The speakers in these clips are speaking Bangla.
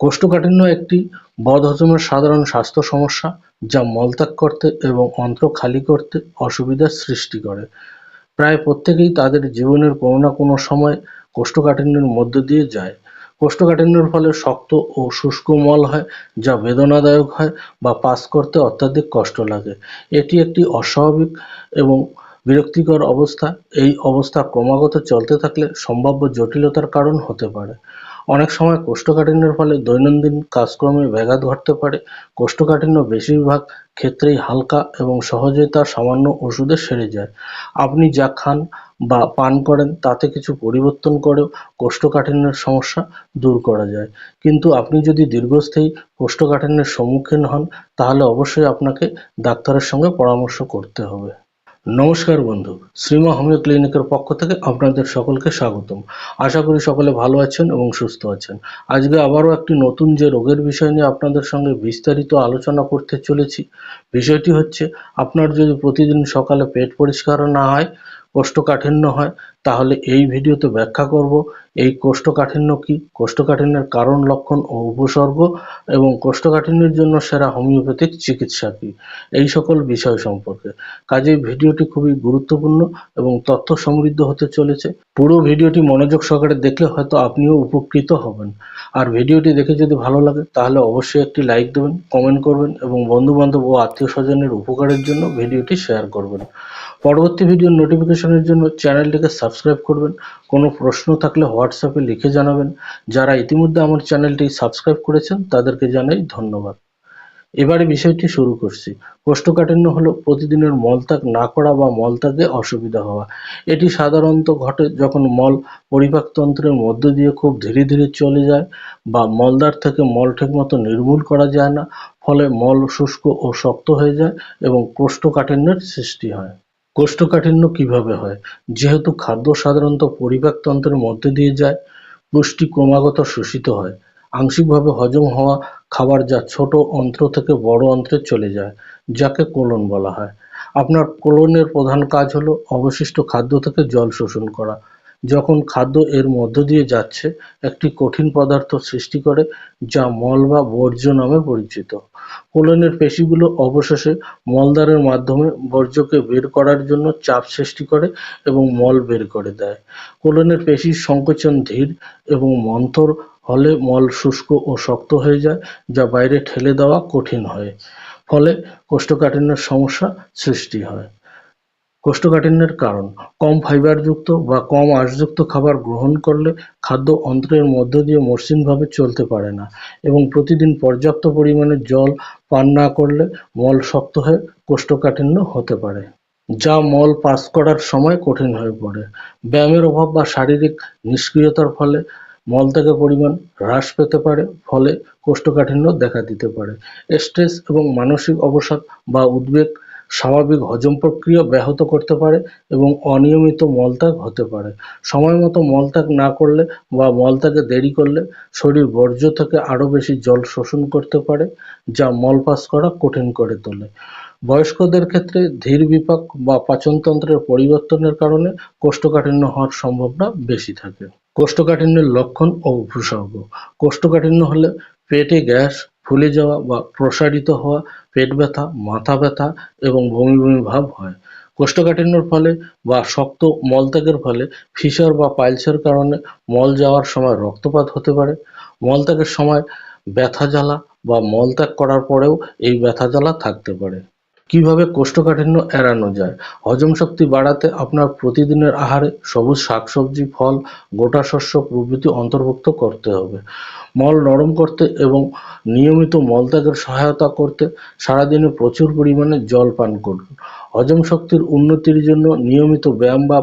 কোষ্ঠকাঠিন্য একটি বদহজমের সাধারণ স্বাস্থ্য সমস্যা যা মলত্যাগ করতে এবং অন্ত্র খালি করতে অসুবিধার সৃষ্টি করে। প্রায় প্রত্যেকেই তাদের জীবনের কোনো না কোনো সময় কোষ্ঠকাঠিন্যের মধ্য দিয়ে যায়। কোষ্ঠকাঠিন্যের ফলে শক্ত ও শুষ্ক মল হয়, যা বেদনাদায়ক হয় বা পাস করতে অত্যাধিক কষ্ট লাগে। এটি একটি অস্বাভাবিক এবং বিরক্তিকর অবস্থা। এই অবস্থা ক্রমাগত চলতে থাকলে সম্ভাব্য জটিলতার কারণ হতে পারে। অনেক সময় কোষ্ঠকাঠিন্যের ফলে দৈনন্দিন কাজকর্মে ব্যাঘাত ঘটতে পারে। কোষ্ঠকাঠিন্য বেশিরভাগ ক্ষেত্রেই হালকা এবং সহজে তা সামান্য ওষুধে সেরে যায়। আপনি যা খান বা পান করেন, তাতে কিছু পরিবর্তন করেও কোষ্ঠকাঠিন্যের সমস্যা দূর করা যায়। কিন্তু আপনি যদি দীর্ঘস্থায়ী কোষ্ঠকাঠিন্যের সম্মুখীন হন, তাহলে অবশ্যই আপনাকে ডাক্তারের সঙ্গে পরামর্শ করতে হবে। নমস্কার বন্ধু, শ্রীমা হোমিও ক্লিনিকের পক্ষ থেকে আপনাদের সকলকে স্বাগতম। আশা করি সকলে ভালো আছেন এবং সুস্থ আছেন। আজকে আবারও একটি নতুন যে রোগের বিষয় নিয়ে আপনাদের সঙ্গে বিস্তারিত আলোচনা করতে চলেছি, বিষয়টি হচ্ছে, আপনার যদি প্রতিদিন সকালে পেট পরিষ্কার না হয় কোষ্ঠকাঠিন্য হয়, তাহলে এই ভিডিওতে ব্যাখ্যা করব, এই কোষ্ঠকাঠিন্য কি? কোষ্ঠকাঠিন্যের কারণ, লক্ষণ ও উপসর্গ এবং কোষ্ঠকাঠিন্যের জন্য সেরা হোমিওপ্যাথিক চিকিৎসা কি? এই সকল বিষয় সম্পর্কে। কাজে ভিডিওটি খুবই গুরুত্বপূর্ণ এবং তথ্য সমৃদ্ধ হতে চলেছে। পুরো ভিডিওটি মনোযোগ সহকারে দেখলে হয়তো আপনিও উপকৃত হবেন। আর ভিডিওটি দেখে যদি ভালো লাগে, তাহলে অবশ্যই একটি লাইক দেবেন, কমেন্ট করবেন এবং বন্ধু বান্ধব ও আত্মীয় স্বজনের উপকারের জন্য ভিডিওটি শেয়ার করবেন। পরবর্তী ভিডিওর নোটিফিকেশনের জন্য চ্যানেলটিকে সাবস্ক্রাইব করবেন। কোনো প্রশ্ন থাকলে হোয়াটসঅ্যাপে লিখে জানাবেন। যারা ইতিমধ্যে আমার চ্যানেলটি সাবস্ক্রাইব করেছেন, তাদেরকে জানাই ধন্যবাদ। এবারে বিষয়টি শুরু করছি। কোষ্ঠকাঠিন্য হলো প্রতিদিনের মলত্যাগ না করা বা মলত্যাগে অসুবিধা হওয়া। এটি সাধারণত ঘটে যখন মল পরিপাকতন্ত্রের মধ্য দিয়ে খুব ধীরে ধীরে চলে যায় বা মলদ্বার থেকে মল ঠিকমতো নির্মূল করা যায় না, ফলে মল শুষ্ক ও শক্ত হয়ে যায় এবং কোষ্ঠকাঠিন্যের সৃষ্টি হয়। কোষ্ঠকাঠিন্য কীভাবে হয়? যেহেতু খাদ্য সাধারণত পরিপাকতন্ত্রের মধ্যে দিয়ে যায়, পুষ্টি ক্রমাগত শোষিত হয়। আংশিকভাবে হজম হওয়া খাবার যা ছোট অন্ত্র থেকে বড় অন্ত্রে চলে যায়, যাকে কোলন বলা হয়। আপনার কোলনের প্রধান কাজ হলো অবশিষ্ট খাদ্য থেকে জল শোষণ করা। যখন খাদ্য এর মধ্য দিয়ে যাচ্ছে, একটি কঠিন পদার্থ সৃষ্টি করে, যা মল বা বর্জ্য নামে পরিচিত। কোলনের পেশিগুলো অবশেষে মলদ্বারের মাধ্যমে বর্জ্যকে বের করার জন্য চাপ সৃষ্টি করে এবং মল বের করে দেয়। কোলনের পেশির সংকোচন ধীর এবং মন্থর হলে মল শুষ্ক ও শক্ত হয়ে যায়, যা বাইরে ঠেলে দেওয়া কঠিন হয়। ফলে কোষ্ঠকাঠিন্যের সমস্যা সৃষ্টি হয়। কোষ্ঠকাঠিন্যের কারণ, কম ফাইবারযুক্ত বা কম আঁশযুক্ত খাবার গ্রহণ করলে খাদ্য অন্ত্রের মধ্য দিয়ে মসৃণভাবে চলতে পারে না এবং প্রতিদিন পর্যাপ্ত পরিমাণে জল পান না করলে মল শক্ত হয়ে কোষ্ঠকাঠিন্য হতে পারে, যা মল পাস করার সময় কঠিন হয়ে পড়ে। ব্যায়ামের অভাব বা শারীরিক নিষ্ক্রিয়তার ফলে মলত্যাগের পরিমাণ হ্রাস পেতে পারে, ফলে কোষ্ঠকাঠিন্য দেখা দিতে পারে। স্ট্রেস এবং মানসিক অবসাদ বা উদ্বেগ স্বাভাবিক হজম প্রক্রিয়া ব্যাহত করতে পারে এবং অনিয়মিত মলত্যাগ হতে পারে। সময় মতো মলত্যাগ না করলে বা মলত্যাগে দেরি করলে শরীর বর্জ্য থেকে আরও বেশি জল শোষণ করতে পারে, যা মল পাস করা কঠিন করে তোলে। বয়স্কদের ক্ষেত্রে ধীর বিপাক বা পাচনতন্ত্রের পরিবর্তনের কারণে কোষ্ঠকাঠিন্য হওয়ার সম্ভাবনা বেশি থাকে। কোষ্ঠকাঠিন্যের লক্ষণ ও উপসর্গ কোষ্ঠকাঠিন্য হলে পেটে গ্যাস, ফুলে যাওয়া বা প্রসারিত হওয়া পেট ব্যথা, মাথা ব্যথা এবং বমি বমি ভাব হয়। কোষ্ঠকাঠিন্যর ফলে বা শক্ত মলত্যাগের ফলে ফিসার বা পাইলসের কারণে মল যাওয়ার সময় রক্তপাত হতে পারে। মলত্যাগের সময় ব্যথা জ্বালা বা মলত্যাগ করার পরেও এই ব্যথা জ্বালা থাকতে পারে। কীভাবে কোষ্ঠকাঠিন্য এড়ানো যায়? হজম শক্তি বাড়াতে আপনার প্রতিদিনের আহারে সবুজ শাকসবজি, ফল, গোটা শস্য প্রভৃতি অন্তর্ভুক্ত করতে হবে। মল নরম করতে এবং নিয়মিত মলত্যাগের সহায়তা করতে সারাদিনে প্রচুর পরিমাণে জল পান করুন। হজম শক্তির উন্নতির জন্য নিয়মিত ব্যায়াম বা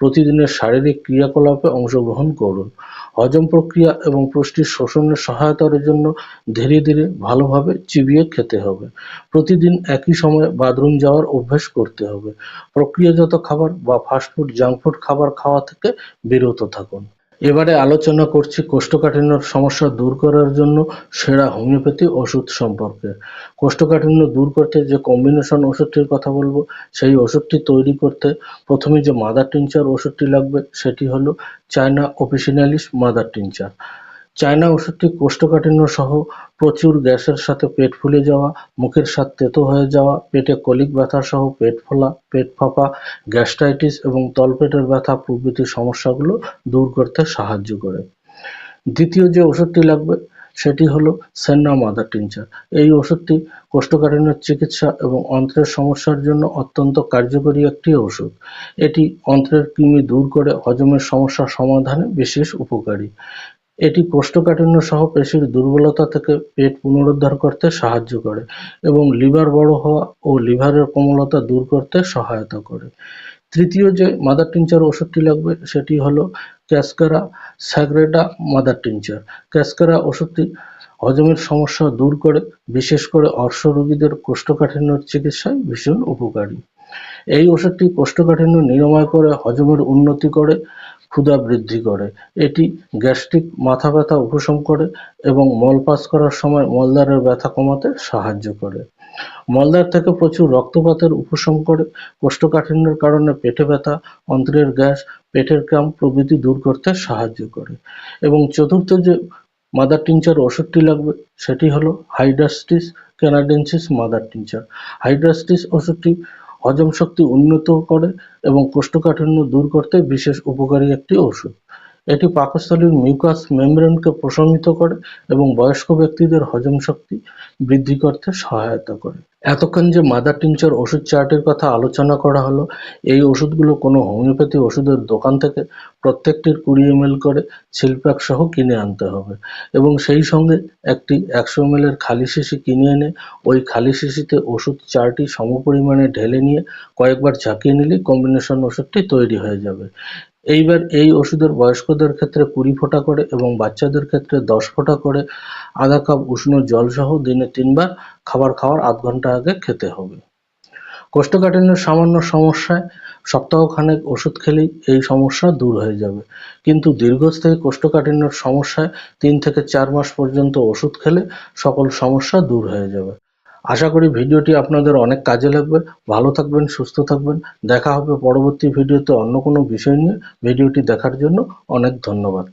প্রতিদিনের শারীরিক ক্রিয়াকলাপে অংশগ্রহণ করুন। হজম প্রক্রিয়া এবং পুষ্টির শোষণের সহায়তার জন্য ধীরে ধীরে ভালোভাবে চিবিয়ে খেতে হবে। প্রতিদিন একই সময়ে বাথরুম যাওয়ার অভ্যেস করতে হবে। প্রক্রিয়াজাত খাবার বা ফাস্টফুড জাঙ্ক ফুড খাবার খাওয়া থেকে বিরত থাকুন। এবারে আলোচনা করছি কোষ্ঠকাঠিন্যর সমস্যা দূর করার জন্য সেরা হোমিওপ্যাথি ওষুধ সম্পর্কে। কোষ্ঠকাঠিন্য দূর করতে যে কম্বিনেশন ওষুধটির কথা বলব, সেই ওষুধটি তৈরি করতে প্রথমে যে মাদার টিনচার ওষুধটি লাগবে, সেটি হলো China officinalis mother tincture China ওষুধটি কোষ্ঠকাঠিন্য সহ প্রচুর গ্যাসের সাথে পেট ফুলে যাওয়া, মুখের স্বাদ তেতো হয়ে যাওয়া, পেটে কলিক ব্যথা সহ পেট ফোলা, পেট ফাঁপা, গ্যাস্ট্রাইটিস এবং তলপেটের ব্যথা প্রভৃতি সমস্যাগুলো দূর করতে সাহায্য করে। দ্বিতীয় যে ওষুধটি লাগবে, সেটি হলো সেন্না মাদার টিনচার। এই ওষুধটি কোষ্ঠকাঠিন্যের চিকিৎসা এবং অন্ত্রের সমস্যার জন্য অত্যন্ত কার্যকরী একটি ওষুধ। এটি অন্ত্রের কৃমি দূর করে হজমের সমস্যা সমাধানে বিশেষ উপকারী। এটি কোষ্ঠকাঠিন্য সহ পেশির দুর্বলতা থেকে পেট পুনরুদ্ধার করতে সাহায্য করে এবং লিভার বড় হওয়া ও লিভারের কোমলতা দূর করতে সহায়তা করে। তৃতীয় যে মাদার টিনচার ওষুধটি লাগবে সেটি হলো ক্যাসকারা স্যাগ্রেডা মাদার টিনচার। ক্যাসকারা ওষুধটি হজমের সমস্যা দূর করে, বিশেষ করে অর্শ রোগীদের কোষ্ঠকাঠিন্যর চিকিৎসায় ভীষণ উপকারী। এই ওষুধটি কোষ্ঠকাঠিন্য নিরাময় করে, হজমের উন্নতি করে ক্ষুধা বৃদ্ধি করে। এটি গ্যাস্ট্রিক মাথা ব্যথা উপশম করে এবং মল পাস করার সময় মলদ্বারের ব্যথা কমাতে সাহায্য করে। মলদ্বার থেকে প্রচুর রক্তপাতের উপশম করে। কোষ্ঠকাঠিন্যের কারণে পেটে ব্যথা, অন্ত্রের গ্যাস, পেটের ক্রাম প্রভৃতি দূর করতে সাহায্য করে। এবং চতুর্থ যে মাদার টিনচার ওষুধটি লাগবে, সেটি হলো hydrastis, canadensis mother tincture. Hydrastis ওষুধটি হজম শক্তি উন্নত করে এবং কোষ্ঠকাঠিন্য দূর করতে বিশেষ উপকারী একটি ওষুধ এটি পাকস্থলীর মিউকাস মেমব্রেনকে প্রশমিত করে এবং বয়স্ক ব্যক্তিদের হজম শক্তি বৃদ্ধি করতে সহায়তা করে। এতক্ষণ যে মাদার টিনচার ওষুধ চার্টের কথা আলোচনা করা হলো, এই ওষুধগুলো কোনো হোমিওপ্যাথি ওষুধের দোকান থেকে প্রত্যেকটির কুড়ি এম করে সিলপ্যাক সহ কিনে আনতে হবে এবং সেই সঙ্গে একটি একশো এম খালি শিশি কিনে এনে ওই খালি শিশিতে ওষুধ চারটি সমপরিমাণে ঢেলে নিয়ে কয়েকবার ঝাঁকিয়ে নিলেই কম্বিনেশন ওষুধটি তৈরি হয়ে যাবে। এইবার এই ওষুধের বয়স্কদের ক্ষেত্রে কুড়ি ফোঁটা করে এবং বাচ্চাদের ক্ষেত্রে দশ ফোঁটা করে আধা কাপ উষ্ণ জল সহ দিনে তিনবার খাবার খাওয়ার আধ ঘণ্টা আগে খেতে হবে। কোষ্ঠকাঠিন্যের সামান্য সমস্যায় সপ্তাহখানেক ওষুধ খেলেই এই সমস্যা দূর হয়ে যাবে। কিন্তু দীর্ঘস্থায়ী কোষ্ঠকাঠিন্যের সমস্যায় তিন থেকে চার মাস পর্যন্ত ওষুধ খেলে সকল সমস্যা দূর হয়ে যাবে। আশা করি ভিডিওটি আপনাদের অনেক কাজে লাগবে। ভালো থাকবেন, সুস্থ থাকবেন। দেখা হবে পরবর্তী ভিডিওতে অন্য কোনো বিষয় নিয়ে। ভিডিওটি দেখার জন্য অনেক ধন্যবাদ।